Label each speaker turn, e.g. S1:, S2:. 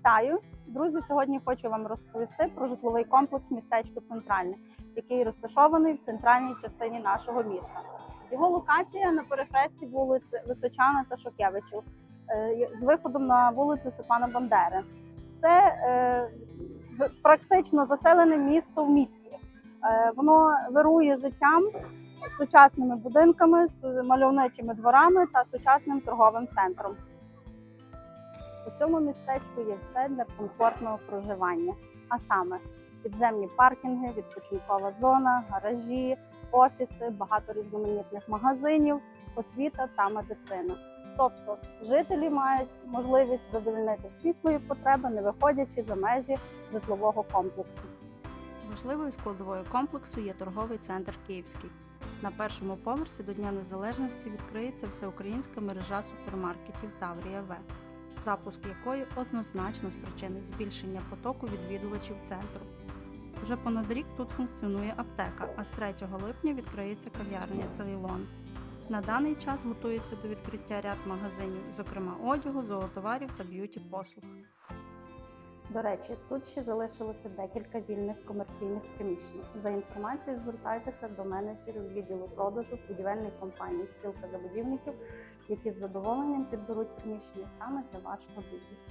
S1: Вітаю, друзі! Сьогодні хочу вам розповісти про житловий комплекс містечко Центральне, який розташований в центральній частині нашого міста. Його локація на перехресті вулиць Височана та Шухевичів е, з виходом на вулицю Степана Бандери. Це е, практично заселене місто в місті. Е, Воно вирує життям сучасними будинками, мальовничими дворами та сучасним торговим центром. У цьому містечку є все для комфортного проживання, а саме підземні паркінги, відпочинкова зона, гаражі, офіси, багато різноманітних магазинів, освіта та медицина. Тобто жителі мають можливість задовольнити всі свої потреби, не виходячи за межі житлового комплексу.
S2: Важливою складовою комплексу є торговий центр Київський. На першому поверсі до Дня Незалежності відкриється всеукраїнська мережа супермаркетів Таврія В, запуск якої однозначно спричинить збільшення потоку відвідувачів центру. Вже понад рік тут функціонує аптека, а з 3 липня відкриється кав'ярня Цейлон. На даний час готується до відкриття ряд магазинів, зокрема одягу, золотоварів та б'юті послуг.
S1: До речі, тут ще залишилося декілька вільних комерційних приміщень. За інформацією звертайтеся до менеджерів відділу продажу будівельної компанії Спілка забудівників, які з задоволенням підберуть приміщення саме для вашого бізнесу.